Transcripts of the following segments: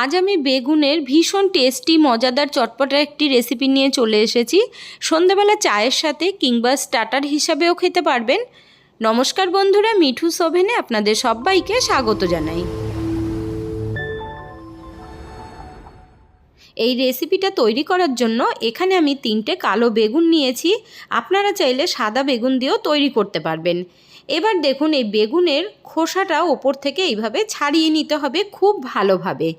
আজ আমি বেগুনের ভীষণ টেস্টি, মজাদার চটপটা একটি রেসিপি নিয়ে চলে এসেছি। সন্ধেবেলা চায়ের সাথে কিংবা স্টার্টার হিসাবেও খেতে পারবেন। নমস্কার বন্ধুরা, মিঠু সোভেনে আপনাদের সবাইকে স্বাগত জানাই। এই রেসিপিটা তৈরি করার জন্য এখানে আমি তিনটে কালো বেগুন নিয়েছি। আপনারা চাইলে সাদা বেগুন দিয়েও তৈরি করতে পারবেন। এবার দেখুন, এই বেগুনের খোসাটা ওপর থেকে এইভাবে ছাড়িয়ে নিতে হবে খুব ভালোভাবে।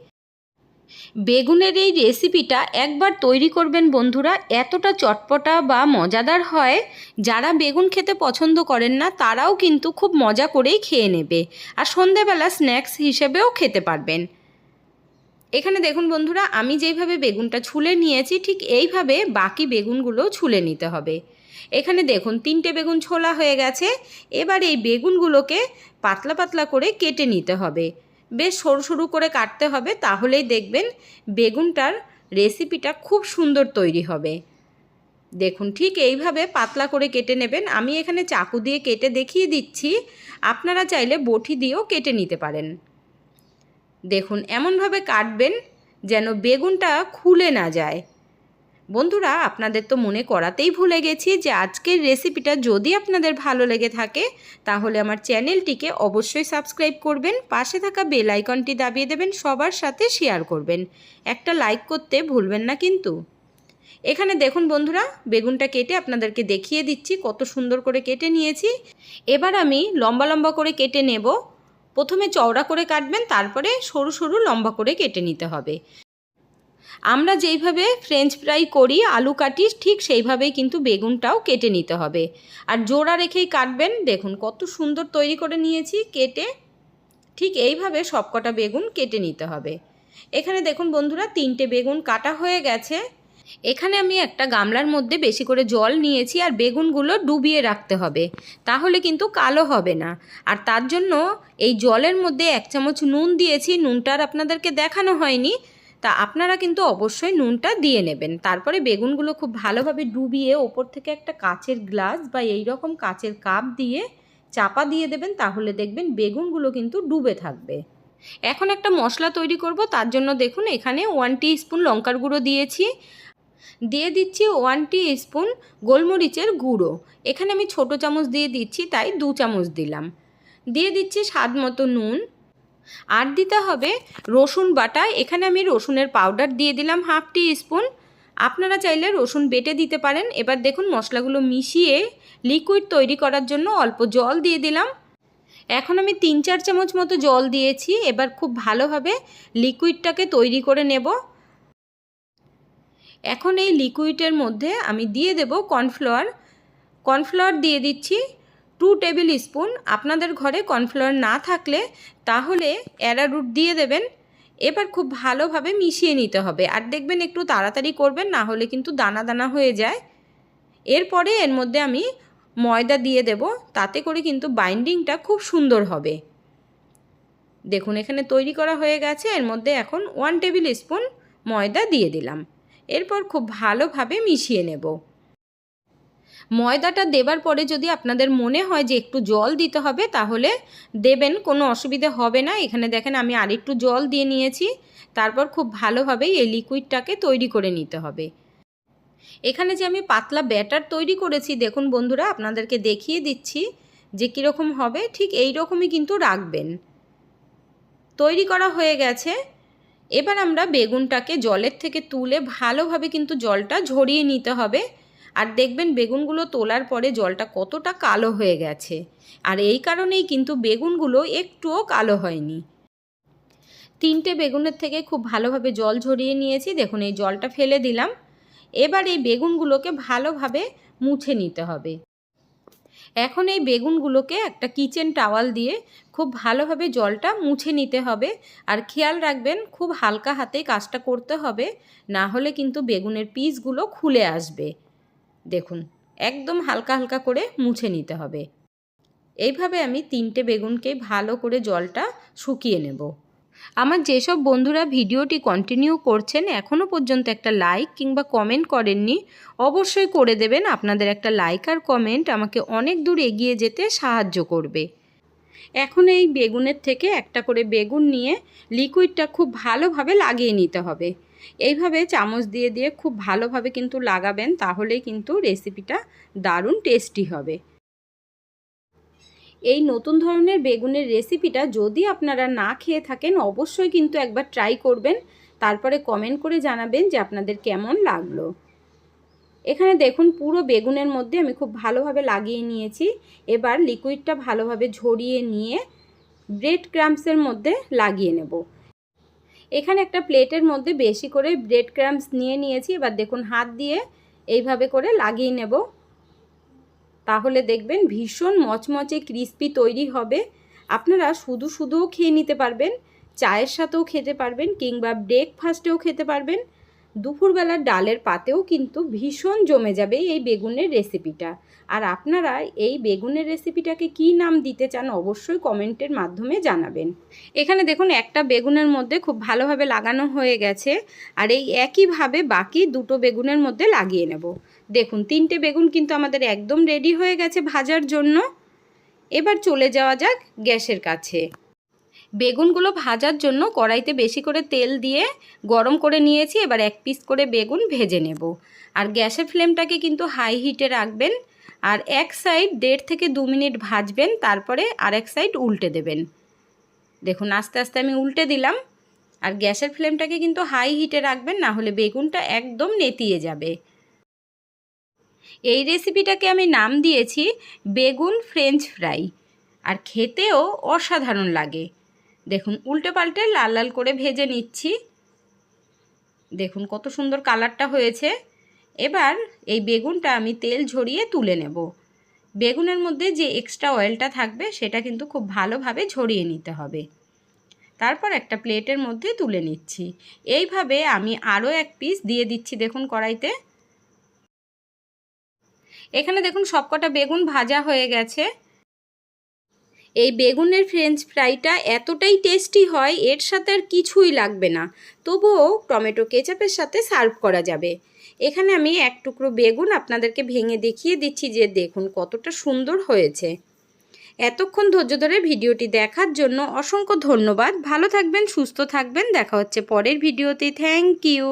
বেগুনের এই রেসিপিটা একবার তৈরি করবেন বন্ধুরা, এতটা চটপটা বা মজাদার হয়। যারা বেগুন খেতে পছন্দ করেন না, তারাও কিন্তু খুব মজা করেই খেয়ে নেবে আর সন্ধেবেলা স্ন্যাক্স হিসেবেও খেতে পারবেন। এখানে দেখুন বন্ধুরা, আমি যেইভাবে বেগুনটা ছুলে নিয়েছি, ঠিক এইভাবে বাকি বেগুনগুলো ছুলে নিতে হবে। এখানে দেখুন, তিনটে বেগুন ছোলা হয়ে গেছে, এবার এই বেগুনগুলোকে পাতলা পাতলা করে কেটে নিতে হবে। বেশ সরু সরু করে কাটতে হবে, তাহলেই দেখবেন বেগুনটার রেসিপিটা খুব সুন্দর তৈরি হবে। দেখুন, ঠিক এইভাবে পাতলা করে কেটে নেবেন। আমি এখানে চাকু দিয়ে কেটে দেখিয়ে দিচ্ছি। আপনারা চাইলে বটি দিয়েও কেটে নিতে পারেন। দেখুন, এমনভাবে কাটবেন যেন বেগুনটা খুলে না যায়। বন্ধুরা, আপনাদের তো মনে করাতেই ভুলে গেছি যে আজকের রেসিপিটা যদি আপনাদের ভালো লেগে থাকে, তাহলে আমার চ্যানেলটিকে অবশ্যই সাবস্ক্রাইব করবেন, পাশে থাকা বেল আইকনটি দাবিয়ে দেবেন, সবার সাথে শেয়ার করবেন। একটা লাইক করতে ভুলবেন না কিন্তু। এখানে দেখুন বন্ধুরা, বেগুনটা কেটে আপনাদেরকে দেখিয়ে দিচ্ছি, কত সুন্দর করে কেটে নিয়েছি। এবার আমি লম্বা লম্বা করে কেটে নেব। প্রথমে চওড়া করে কাটবেন, তারপরে সরু সরু লম্বা করে কেটে নিতে হবে। আমরা যেইভাবে ফ্রেঞ্চ ফ্রাই করি, আলু কাটি, ঠিক সেইভাবেই কিন্তু বেগুনটাও কেটে নিতে হবে। আর জোড়া রেখেই কাটবেন, দেখুন কত সুন্দর তৈরি করে নিয়েছি, কেটে ঠিক এইভাবে সবকটা বেগুন কেটে নিতে হবে। এখানে দেখুন বন্ধুরা, তিনটে বেগুন কাটা হয়ে গেছে। এখানে আমি একটা গামলার মধ্যে বেশি করে জল নিয়েছি আর বেগুনগুলো ডুবিয়ে রাখতে হবে, তাহলে কিন্তু কালো হবে না। আর তার জন্য এই জলের মধ্যে এক চামচ নুন দিয়েছি নুনটার আপনাদেরকে দেখানো হয়নি। তা আপনারা কিন্তু অবশ্যই নুনটা দিয়ে নেবেন। তারপরে বেগুনগুলো খুব ভালোভাবে ডুবিয়ে ওপর থেকে একটা কাচের গ্লাস বা এই রকম কাচের কাপ দিয়ে চাপা দিয়ে দেবেন, তাহলে দেখবেন বেগুনগুলো কিন্তু ডুবে থাকবে। এখন একটা মশলা তৈরি করব, তার জন্য দেখুন এখানে ওয়ান স্পুন লঙ্কার গুঁড়ো দিয়েছি। দিয়ে দিচ্ছি ওয়ান টি স্পুন গোলমরিচের গুঁড়ো। এখানে আমি ছোট চামচ দিয়ে দিচ্ছি, তাই দু চামচ দিলাম। দিয়ে দিচ্ছি স্বাদ মতো নুন। আর দিতে হবে রসুন বাটা। এখানে আমি রসুনের পাউডার দিয়ে দিলাম হাফ টি স্পুন আপনারা চাইলে রসুন বেটে দিতে পারেন। এবার দেখুন মশলাগুলো মিশিয়ে লিকুইড তৈরি করার জন্য অল্প জল দিয়ে দিলাম। এখন আমি তিন চার চামচ মতো জল দিয়েছি। এবার খুব ভালোভাবে লিকুইডটাকে তৈরি করে নেব। এখন এই লিকুইডের মধ্যে আমি দিয়ে দেব কর্নফ্লাওয়ার কর্নফ্লাওয়ার দিয়ে দিচ্ছি। টু টেবিল স্পুন আপনাদের ঘরে কর্নফ্লাওয়ার না থাকলে তাহলে অ্যারারুট দিয়ে দেবেন। এবার খুব ভালোভাবে মিশিয়ে নিতে হবে। আর দেখবেন একটু তাড়াতাড়ি করবেন, না হলে কিন্তু দানা দানা হয়ে যায়। এরপরে এর মধ্যে আমি ময়দা দিয়ে দেব, তাতে করে কিন্তু বাইন্ডিংটা খুব সুন্দর হবে। দেখুন, এখানে তৈরি করা হয়ে গেছে। এর মধ্যে এখন ওয়ান টেবিল স্পুন ময়দা দিয়ে দিলাম। এরপর খুব ভালোভাবে মিশিয়ে নেব। ময়দাটা দেবার পরে যদি আপনাদের মনে হয় যে একটু জল দিতে হবে, তাহলে দেবেন, কোনো অসুবিধে হবে না। এখানে দেখেন আমি আরেকটু জল দিয়ে নিয়েছি, তারপর খুব ভালোভাবে এই লিকুইডটাকে তৈরি করে নিতে হবে। এখানে যে আমি পাতলা ব্যাটার তৈরি করেছি, দেখুন বন্ধুরা, আপনাদেরকে দেখিয়ে দিচ্ছি যে কীরকম হবে। ঠিক এই রকমই কিন্তু রাখবেন। তৈরি করা হয়ে গেছে। এবার আমরা বেগুনটাকে জলের থেকে তুলে ভালোভাবে কিন্তু জলটা ঝরিয়ে নিতে হবে। আর দেখবেন বেগুনগুলো তোলার পরে জলটা কতটা কালো হয়ে গেছে। আর এই কারণেই কিন্তু বেগুনগুলো একটুও কালো হয়নি। তিনটে বেগুনের থেকে খুব ভালোভাবে জল ঝরিয়ে নিয়েছি। দেখুন, এই জলটা ফেলে দিলাম। এবার এই বেগুনগুলোকে ভালোভাবে মুছে নিতে হবে। এখন এই বেগুনগুলোকে একটা কিচেন টাওয়াল দিয়ে খুব ভালোভাবে জলটা মুছে নিতে হবে। আর খেয়াল রাখবেন, খুব হালকা হাতে কাজটা করতে হবে। না হলে কিন্তু বেগুনের পিসগুলো খুলে আসবে। দেখুন, একদম হালকা হালকা করে মুছে নিতে হবে। এইভাবে আমি তিনটে বেগুনকে ভালো করে জলটা শুকিয়ে নেব। আমার যেসব বন্ধুরা ভিডিওটি কন্টিনিউ করছেন এখনও পর্যন্ত একটা লাইক কিংবা কমেন্ট করেননি, অবশ্যই করে দেবেন। আপনাদের একটা লাইক আর কমেন্ট আমাকে অনেক দূর এগিয়ে যেতে সাহায্য করবে। এখন এই বেগুনের থেকে একটা করে বেগুন নিয়ে লিকুইডটা খুব ভালোভাবে লাগিয়ে নিতে হবে। এইভাবে চামচ দিয়ে দিয়ে খুব ভালোভাবে কিন্তু লাগাবেন, তাহলেই কিন্তু রেসিপিটা দারুণ টেস্টি হবে। এই নতুন ধরনের বেগুনের রেসিপিটা যদি আপনারা না খেয়ে থাকেন, অবশ্যই কিন্তু একবার ট্রাই করবেন। তারপরে কমেন্ট করে জানাবেন যে আপনাদের কেমন লাগল। এখানে দেখুন পুরো বেগুনের মধ্যে আমি খুব ভালোভাবে লাগিয়ে নিয়েছি। এবার লিকুইডটা ভালোভাবে ঝরিয়ে নিয়ে ব্রেড ক্রামসের মধ্যে লাগিয়ে নেব। এখানে একটা প্লেটের মধ্যে বেশি করে ব্রেড ক্রামস নিয়ে নিয়েছি। এবার দেখুন হাত দিয়ে এইভাবে করে লাগিয়ে নেব। তাহলে দেখবেন ভীষণ মচমচে ক্রিস্পি তৈরি হবে। আপনারা শুধু শুধুও খেয়ে নিতে পারবেন, চায়ের সাথেও খেতে পারবেন কিংবা ব্রেকফাস্টেও খেতে পারবেন। দুপুরবেলার ডালের পাতেও কিন্তু ভীষণ জমে যাবে এই বেগুনের রেসিপিটা। আর আপনারা এই বেগুনের রেসিপিটাকে কি নাম দিতে চান অবশ্যই কমেন্টের মাধ্যমে জানাবেন। এখানে দেখুন, একটা বেগুনের মধ্যে খুব ভালোভাবে লাগানো হয়ে গেছে। আর এই একইভাবে বাকি দুটো বেগুনের মধ্যে লাগিয়ে নেব। দেখুন, তিনটে বেগুন কিন্তু আমাদের একদম রেডি হয়ে গেছে ভাজার জন্য। এবার চলে যাওয়া যাক গ্যাসের কাছে। বেগুনগুলো ভাজার জন্য কড়াইতে বেশি করে তেল দিয়ে গরম করে নিয়েছি, এবার এক পিস করে বেগুন ভেজে নেব। আর গ্যাসের ফ্লেমটাকে কিন্তু হাই হিটে রাখবেন, আর এক সাইড দেড় থেকে দু মিনিট ভাজবেন, তারপরে আর এক সাইড উল্টে দেবেন। দেখুন, আস্তে আস্তে আমি উল্টে দিলাম, আর গ্যাসের ফ্লেমটাকে কিন্তু হাই হিটে রাখবেন, না হলে বেগুনটা একদম নেতিয়ে যাবে। এই রেসিপিটাকে আমি নাম দিয়েছি, বেগুন ফ্রেঞ্চ ফ্রাই আর খেতেও অসাধারণ লাগে। দেখুন, উল্টে পাল্টে লাল লাল করে ভেজে নিচ্ছি। দেখুন, কত সুন্দর কালারটা হয়েছে। এবার এই বেগুনটা আমি তেল ঝরিয়ে তুলে নেব। বেগুনের মধ্যে যে এক্সট্রা অয়েলটা থাকবে, সেটা কিন্তু খুব ভালোভাবে ঝরিয়ে নিতে হবে। তারপর একটা প্লেটের মধ্যে তুলে নিচ্ছি। এইভাবে আমি আরও এক পিস দিয়ে দিচ্ছি দেখুন কড়াইতে। এখানে দেখুন, সবকটা বেগুন ভাজা হয়ে গেছে। এই বেগুনের ফ্রেঞ্চ ফ্রাইটা এতটাই টেস্টি হয়, এর সাথে আর কিছুই লাগবে না। তবুও টমেটো কেচাপের সাথে সার্ভ করা যাবে। এখানে আমি এক টুকরো বেগুন আপনাদেরকে ভেঙে দেখিয়ে দিচ্ছি যে দেখুন কতটা সুন্দর হয়েছে। এতক্ষণ ধৈর্য ধরে ভিডিওটি দেখার জন্য অসংখ্য ধন্যবাদ। ভালো থাকবেন, সুস্থ থাকবেন। দেখা হচ্ছে পরের ভিডিওতে। Thank you